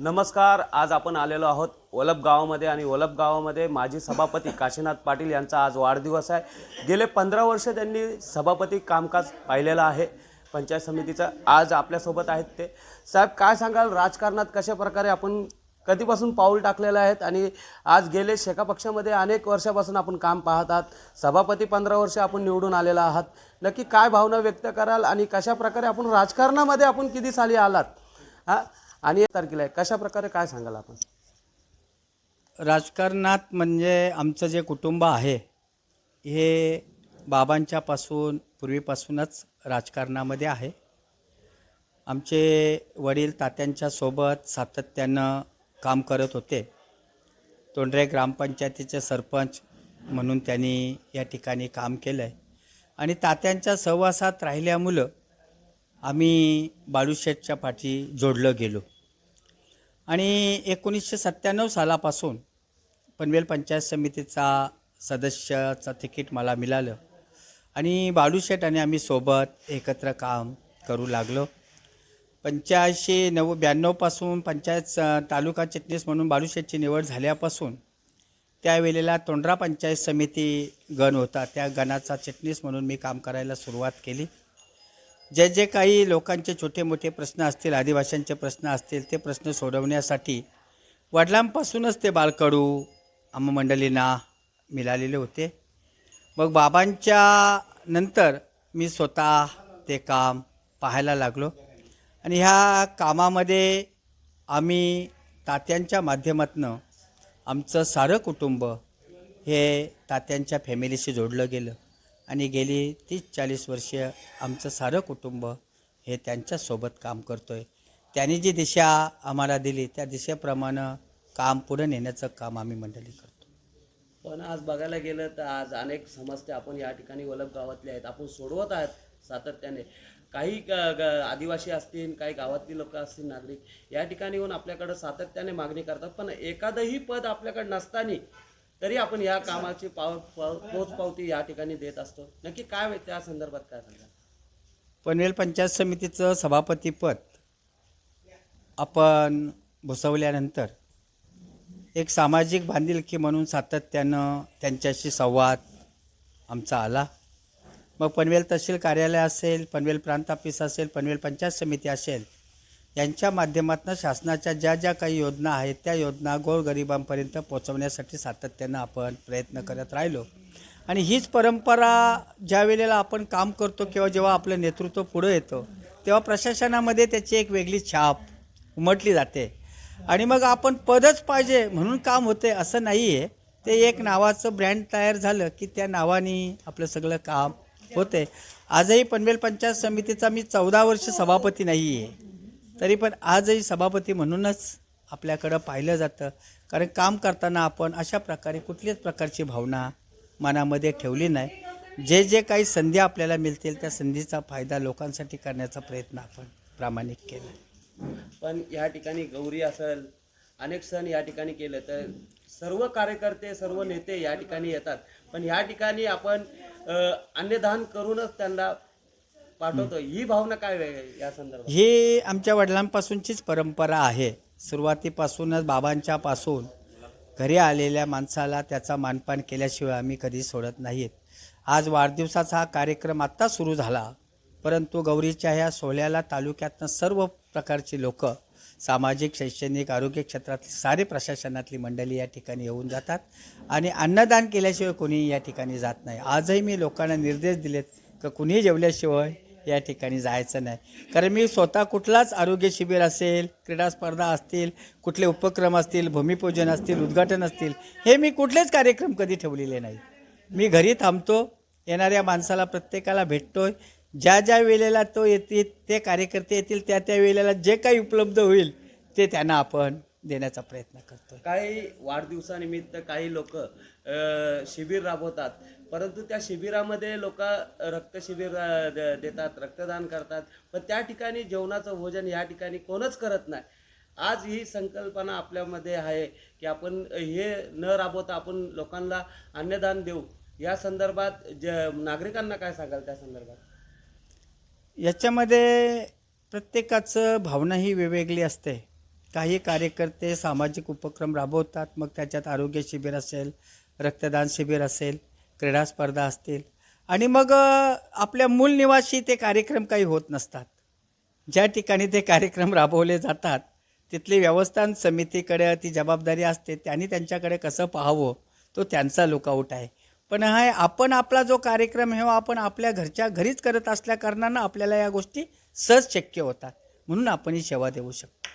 नमस्कार आज आपण आलेलो आहोत ओलप गावामध्ये आणि ओलप गावामध्ये माजी सभापती काशीनाथ पाटील यांचा आज वाढदिवस आहे. गेले पंधरा वर्ष त्यांनी सभापती कामकाज पाहिलेलं आहे. पंचायत समितीचं आज आपल्यासोबत आहेत ते. साहेब काय सांगाल? राजकारणात कशा प्रकारे आपण कधीपासून पाऊल टाकलेलं आहेत आणि आज गेले शेका पक्षामध्ये अनेक वर्षापासून आपण काम पाहत आहात. सभापती पंधरा वर्ष आपण निवडून आलेला आहात. नक्की काय भावना व्यक्त कराल आणि कशा प्रकारे आपण राजकारणामध्ये आपण किती साली आलात? हां? आणि एक तारखेला आहे. कशा प्रकारे काय सांगाल आपण? राजकारणात म्हणजे आमचं जे कुटुंब आहे हे बाबांच्यापासून पूर्वीपासूनच राजकारणामध्ये आहे. आमचे वडील तात्यांच्या सोबत सातत्यानं काम करत होते. तोंडरे ग्रामपंचायतीचे सरपंच म्हणून त्यांनी या ठिकाणी काम केलं आहे आणि तात्यांच्या सहवासात राहिल्यामुळं आम्ही बाळूशेठच्या पाठी जोडलं गेलो. आणि एकोणीसशे सत्त्याण्णव सालापासून पनवेल पंचायत समितीचा सदस्याचं तिकीट मला मिळालं. आणि बाळूशेठ आणि आम्ही सोबत एकत्र काम करू लागलो. पंच्याऐंशी नव्व ब्याण्णवपासून पंचायत तालुका चिटणीस म्हणून बाळूशेठची निवड झाल्यापासून त्यावेळेला तोंडरा पंचायत समिती गण होता. त्या गणाचा चिटणीस म्हणून मी काम करायला सुरुवात केली. जे जे काही लोकांचे छोटे मोठे प्रश्न असतील आदिवाशांचे प्रश्न असतील ते प्रश्न सोडवण्यासाठी वडिलांपासूनच ते बालकडू आम्हा मंडळींना मिळालेले होते. मग बाबांच्या नंतर मी स्वतः ते काम पाहायला लागलो. आणि ह्या कामामध्ये आम्ही तात्यांच्या माध्यमातनं आमचं सारं कुटुंब हे तात्यांच्या फॅमिलीशी जोडलं गेलं. आणि गेली तीस चाळीस वर्ष आमचं सारं कुटुंब हे त्यांच्यासोबत काम करतो आहे त्यांनी जी दिशा आम्हाला दिली त्या दिशेप्रमाणे काम पुढे नेण्याचं काम आम्ही मंडळी करतो. पण आज बघायला गेलं तर आज अनेक समस्या आपण या ठिकाणी वलभ गावातल्या आहेत. आपण सोडवत आहात सातत्याने. काही ग- ग- आदिवासी असतील काही गावातली लोक असतील नागरिक या ठिकाणी येऊन आपल्याकडं सातत्याने मागणी करतात. पण एखादंही पद आपल्याकडे नसताना तरी आपण या कामाची पाव पाव- पोचपावती या ठिकाणी देत असतो. नक्की काय होईल त्या संदर्भात काय सांगा पनवेल पंचायत समितीचं सभापतीपद आपण भुसवल्यानंतर एक सामाजिक बांधिलकी म्हणून सातत्यानं त्यांच्याशी संवाद आमचा आला. मग पनवेल तहसील कार्यालय असेल पनवेल प्रांत ऑफिस असेल पनवेल पंचायत समिती असेल यांच्या माध्यमातून शासनाच्या ज्या ज्या काही योजना आहेत त्या योजना गोरगरिबांपर्यंत पोचवण्यासाठी सातत्यानं आपण प्रयत्न करत राहिलो. आणि हीच परंपरा ज्या वेळेला आपण काम करतो किंवा जेव्हा आपलं नेतृत्व पुढं येतं तेव्हा प्रशासनामध्ये त्याची एक वेगळी छाप उमटली जाते. आणि मग आपण पदच पाहिजे म्हणून काम होते असं नाही आहे ते एक नावाचं ब्रँड तयार झालं की त्या नावाने आपलं सगळं काम होते. आजही पनवेल पंचायत समितीचा मी चौदा वर्ष सभापती नाही आहे तरी पण आजही सभापती म्हणूनच आपल्याकडं पाहिलं जातं. कारण काम करताना आपण अशा प्रकारे कुठल्याच प्रकारची भावना मनामध्ये ठेवली नाही. जे जे काही संधी आपल्याला मिळतील त्या संधीचा फायदा लोकांसाठी करण्याचा प्रयत्न आपण प्रामाणिक केला. पण या ठिकाणी गौरी असेल अनेक सण या ठिकाणी केले तर सर्व कार्यकर्ते सर्व नेते या ठिकाणी येतात. पण या ठिकाणी आपण अन्नदान करूनच त्यांना पाठवतो. ही भावना काय वेगळी या संदर्भात? ही आमच्या वडिलांपासूनचीच परंपरा आहे. सुरुवातीपासूनच बाबांच्या पासून घरी आलेल्या माणसाला त्याचा मानपान केल्याशिवाय आम्ही कधी सोडत नाहीत. आज वाढदिवसाचा हा कार्यक्रम आत्ता सुरू झाला परंतु गौरीच्या ह्या सोहळ्याला तालुक्यातनं सर्व प्रकारची लोक सामाजिक शैक्षणिक आरोग्य क्षेत्रातली सारे प्रशासनातली मंडळी या ठिकाणी येऊन जातात आणि अन्नदान केल्याशिवाय कोणी या ठिकाणी जात नाही. आजही मी लोकांना निर्देश दिलेत की कुणीही जेवल्याशिवाय या ठिकाणी जायचं नाही. कारण मी स्वतः कुठलाच आरोग्य शिबिर असेल क्रीडा स्पर्धा असतील कुठले उपक्रम असतील भूमिपूजन असतील उद्घाटन असतील हे मी कुठलेच कार्यक्रम कधी ठेवलेले नाही. मी घरी थांबतो येणाऱ्या माणसाला प्रत्येकाला भेटतोय ज्या ज्या वेळेला तो येतील ते कार्यकर्ते येतील त्या त्या वेळेला जे काही उपलब्ध होईल ते त्यांना आपण देण्याचा प्रयत्न करतो काही वाढदिवसानिमित्त काही लोक शिबिर राबवतात. परंतु त्या शिबिरामध्ये लोक रक्तशिबिर देतात रक्तदान करतात. पण त्या ठिकाणी जेवणाचं भोजन या ठिकाणी कोणच करत नाही. आज ही संकल्पना आपल्यामध्ये आहे की आपण हे न राबवता आपण लोकांना अन्नदान देऊ. या संदर्भात ज नागरिकांना काय सांगाल त्या संदर्भात? याच्यामध्ये प्रत्येकाचं भावना ही वेगवेगळी असते. काही कार्यकर्ते सामाजिक उपक्रम राबवतात मग त्याच्यात आरोग्य शिबिर असेल रक्तदान शिबिर असेल क्रीडा स्पर्धा असतील. आणि मग आपल्या मूल निवासी ते कार्यक्रम काही होत नसतात. ज्या ठिकाणी ते कार्यक्रम राबवले जातात तिथली व्यवस्थान समितीकडे ती जबाबदारी असते त्यांनी त्यांच्याकडे कसं पाहावं तो त्यांचा लुकआउट आहे. पण हा आपण आपला जो कार्यक्रम आहे आपण आपल्या घरच्या घरीच करत असल्या कारणानं आपल्याला या गोष्टी सहज शक्य होतात. म्हणून आपण ही सेवा देऊ शकतो.